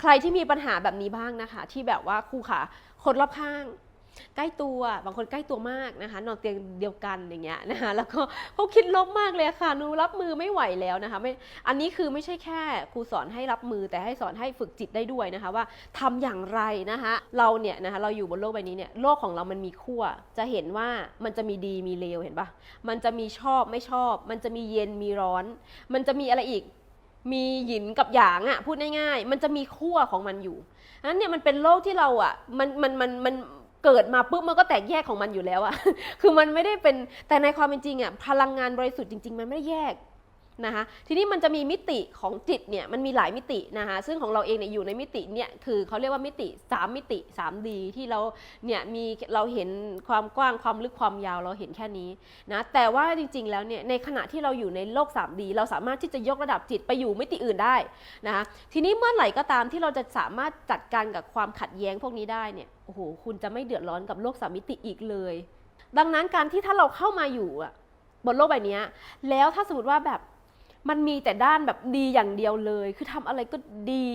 ใครที่มีปัญหาแบบนี้บ้างนะคะ ที่แบบว่าครูขาคนรอบข้าง ใกล้ตัวบางคนใกล้ตัวมากนะคะ นอนเตียงเดียวกันอย่างเงี้ยนะคะแล้วก็เขาคิดลบมากเลยค่ะหนูรับมือไม่ไหวแล้วนะคะไม่อันนี้คือไม่ใช่แค่ครูสอนให้รับมือแต่ให้สอนให้ฝึกจิตได้ด้วยนะคะว่าทำอย่างไรนะคะเราเนี่ยนะคะเราอยู่บนโลกใบนี้เนี่ยโลกของเรามันมีขั้วจะเห็นว่ามันจะมีดีมีเลวเห็นปะมันจะมีชอบไม่ชอบ มันจะมีเย็นมีร้อน มันจะมีอะไรอีก มีหยินกับหยางอะ่ะพูดง่ายๆ มันจะมีขั้วของมันอยู่นนั้นเนี่ยมันเป็นโลกที่เราอะ่ะมันมันมันมันเกิดมาปุ๊บมันก็แตกแยกของมันอยู่แล้วอะ คือมันไม่ได้เป็นแต่ในความเป็นจริงอะ่ะพลังงานบริสุทธิ์จริง ๆ มันไม่ได้แยก นะคะทีนี้มันจะมีมิติของจิตเนี่ยมันมีหลายมิตินะคะซึ่งของเราเองเนี่ยอยู่ในมิติเนี่ยคือเขาเรียกว่ามิติ 3 มิติ 3D ที่เราเนี่ยมีเราเห็นความกว้างความลึกความยาวเราเห็นแค่นี้นะแต่ว่าจริงๆแล้วเนี่ยในขณะที่เราอยู่ในโลก 3D เราสามารถที่จะยกระดับจิตไปอยู่มิติอื่นได้นะคะทีนี้เมื่อไหร่ก็ตามที่เราจะสามารถจัดการกับความขัดแย้งพวกนี้ได้เนี่ยโอ้โหคุณจะไม่เดือดร้อนกับโลกสามมิติอีกเลย ดังนั้นการที่ถ้าเราเข้ามาอยู่อะบนโลกใบนี้แล้วถ้าสมมติว่าแบบ มันมีแต่ด้านแบบดีอย่างเดียวเลย คือทำอะไรก็ดี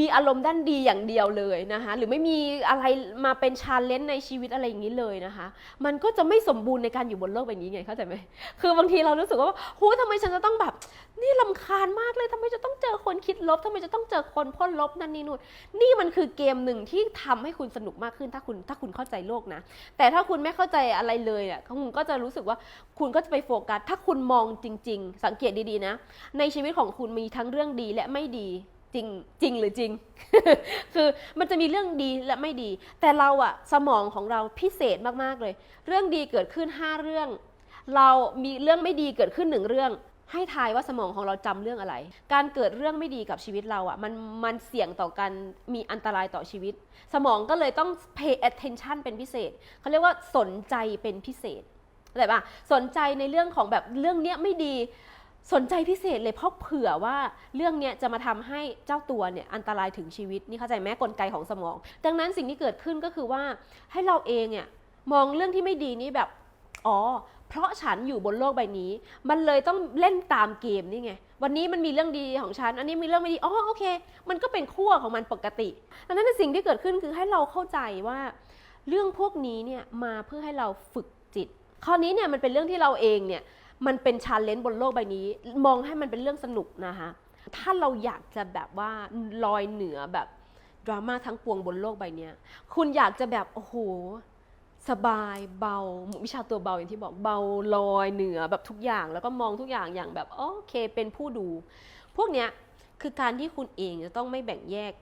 มีอารมณ์ด้านดีอย่างเดียวเลยนะคะหรือไม่มีอะไรมาเป็นชาเลนจ์ในชีวิตอะไรอย่างนี้เลยนะคะ มันก็จะไม่สมบูรณ์ในการอยู่บนโลกใบบนี้ไงเข้าใจไหมคือบางทีเรารู้สึกว่าหูทำไมฉันจะต้องแบบ นี่ลำคาญมากเลยทำไมจะต้องเจอคนคิดลบทำไมจะต้องเจอคนพ่นลบนั่นนี่นู่นนี่มันคือเกมหนึ่งที่ทำให้คุณสนุกมากขึ้นถ้าคุณถ้าคุณเข้าใจโลกนะ แต่ถ้าคุณไม่เข้าใจอะไรเลยเนี่ยคุณก็จะรู้สึกว่าคุณก็จะไปโฟกัส ถ้าคุณมองจริง ๆ สังเกตดีๆนะ ในชีวิตของคุณมีทั้งเรื่องดีและไม่ดี จริงจริงหรือจริง คือมันจะมีเรื่องดีและไม่ดี แต่เราอะสมองของเราพิเศษมากๆเลย เรื่องดีเกิดขึ้น 5 เรื่อง เรามีเรื่องไม่ดีเกิดขึ้นหนึ่งเรื่อง ให้ทายว่าสมองของเราจำเรื่องอะไร การเกิดเรื่องไม่ดีกับชีวิตเราอะมันมันเสี่ยงต่อการมีอันตรายต่อชีวิต สมองก็เลยต้อง pay attention เป็นพิเศษเขาเรียกว่าสนใจเป็นพิเศษเข้าใจปะสนใจในเรื่องของแบบเรื่องเนี้ยไม่ดี สนใจพิเศษเลยเพราะเผื่อว่าเรื่องเนี้ยจะมาทำให้เจ้าตัวเนี่ยอันตรายถึงชีวิตนี่เข้าใจไหมกลไกของสมอง ดังนั้นสิ่งที่เกิดขึ้นก็คือว่าให้เราเองเนี่ยมองเรื่องที่ไม่ดีนี้แบบอ๋อเพราะฉันอยู่บนโลกใบนี้ มันเลยต้องเล่นตามเกมนี่ไงวันนี้มันมีเรื่องดีของฉัน อันนี้มีเรื่องไม่ดีอ๋อโอเค มันก็เป็นขั้วของมันปกติดังนั้นสิ่งที่เกิดขึ้นคือให้เราเข้าใจว่า เรื่องพวกนี้เนี่ยมาเพื่อให้เราฝึกจิต คราวนี้เนี่ยมันเป็นเรื่องที่เราเองเนี่ย มันเป็นชาเลนจ์บนโลกใบนี้ มองให้มันเป็นเรื่องสนุกนะคะถ้าเราอยากจะแบบว่าลอยเหนือแบบดราม่าทั้งปวงบนโลกใบนี้คุณอยากจะแบบโอ้โหสบายเบาวิชาตัวเบาอย่างที่บอกเบาลอยเหนือแบบทุกอย่าง แล้วก็มองทุกอย่างอย่างแบบโอเคเป็นผู้ดู พวกเนี้ยคือการที่คุณเองจะต้องไม่แบ่งแยก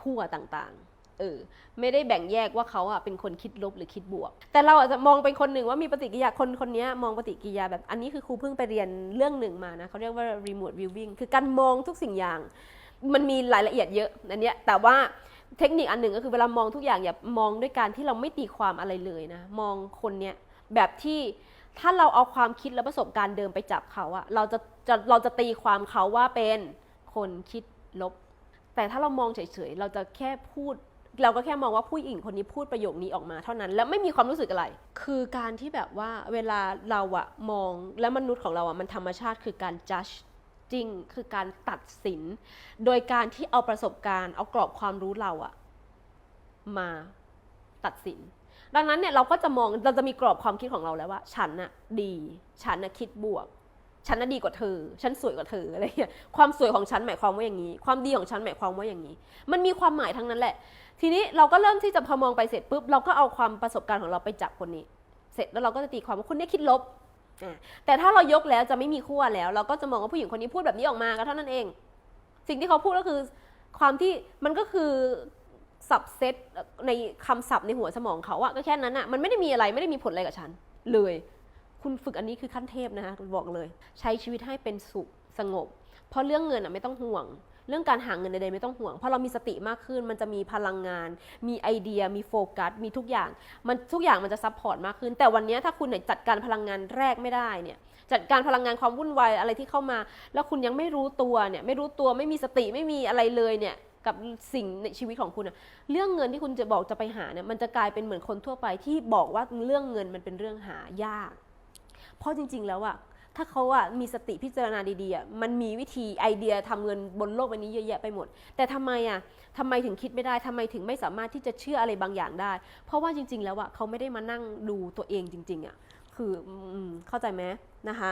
ขั้วต่างๆ เออไม่ได้แบ่งแยกว่าเขาอะเป็นคนคิดลบหรือคิดบวก แต่เราอาจจะมองเป็นคนหนึ่งว่ามีปฏิกิริยาคนคนนี้มองปฏิกิริยาแบบอันนี้คือครูเพิ่งไปเรียนเรื่องหนึ่งมานะเขาเรียกว่า remote viewing คือการมองทุกสิ่งอย่างมันมีรายละเอียดเยอะอันเนี้ยแต่ว่าเทคนิคอันหนึ่งก็คือเวลามองทุกอย่างอย่ามองด้วยการที่เราไม่ตีความอะไรเลยนะ มองคนเนี้ยแบบที่ถ้าเราเอาความคิดและประสบการณ์เดิมไปจับเขาอะเราจะจะเราจะตีความเขาว่าเป็นคนคิดลบ แต่ถ้าเรามองเฉยๆ เราจะแค่พูด เราก็แค่มองว่าผู้หญิงคนนี้พูดประโยคนี้ออกมาเท่านั้น แล้วไม่มีความรู้สึกอะไร คือการที่แบบว่าเวลาเราอะมองและมนุษย์ของเราอะมันธรรมชาติคือการ judge จริงคือการตัดสิน โดยการที่เอาประสบการณ์เอากรอบความรู้เราอะมาตัดสิน ดังนั้นเนี่ยเราก็จะมองเราจะมีกรอบความคิดของเราแล้วว่า ฉันน่ะดี ฉันน่ะคิดบวก ฉันน่ะดีกว่าเธอ ฉันสวยกว่าเธออะไรเงี้ย ความสวยของฉันหมายความว่าอย่างนี้ ความดีของฉันหมายความว่าอย่างนี้ มันมีความหมายทั้งนั้นแหละ ทีนี้เราก็เริ่มที่จะพอมองไปเสร็จปุ๊บ เราก็เอาความประสบการณ์ของเราไปจับคนนี้ เสร็จแล้วเราก็จะตีความว่าคนนี้คิดลบอะแต่ถ้าเรายกแล้วจะไม่มีขั้วแล้ว เราก็จะมองว่าผู้หญิงคนนี้พูดแบบนี้ออกมาก็เท่านั้นเอง สิ่งที่เขาพูดก็คือความที่มันก็คือสับเซตในคำศัพท์ในหัวสมองเขาอะก็แค่นั้นอะมันไม่ได้มีอะไรไม่ได้มีผลอะไรกับฉันเลย คุณฝึกอันนี้คือขั้นเทพนะคะบอกเลย ใช้ชีวิตให้เป็นสุขสงบ เพราะเรื่องเงินอะไม่ต้องห่วง เรื่องการหาเงินใดๆไม่ต้องห่วง เพราะเรามีสติมากขึ้น มันจะมีพลังงาน มีไอเดีย มีโฟกัส มีทุกอย่าง มันทุกอย่างมันจะซัพพอร์ตมากขึ้น แต่วันนี้ถ้าคุณเนี่ยจัดการพลังงานแรกไม่ได้เนี่ย จัดการพลังงานความวุ่นวายอะไรที่เข้ามา แล้วคุณยังไม่รู้ตัวเนี่ย ไม่รู้ตัว ไม่มีสติ ไม่มีอะไรเลยเนี่ยกับสิ่งในชีวิตของคุณอะเรื่องเงินที่คุณจะบอกจะไปหาเนี่ยมันจะกลายเป็นเหมือนคนทั่วไปที่บอกว่าเรื่องเงินมันเป็นเรื่องหายาก เพราะจริง ๆ แล้วอะถ้าเขาอะมีสติพิจารณาดีๆอะมันมีวิธีไอเดียทำเงินบนโลกใบนี้เยอะแยะไปหมด แต่ทำไมอะทำไมถึงคิดไม่ได้ทำไมถึงไม่สามารถที่จะเชื่ออะไรบางอย่างได้ เพราะว่าจริง ๆ แล้วอะเขาไม่ได้มานั่งดูตัวเองจริง ๆอะคืออเข้าใจไหมนะคะ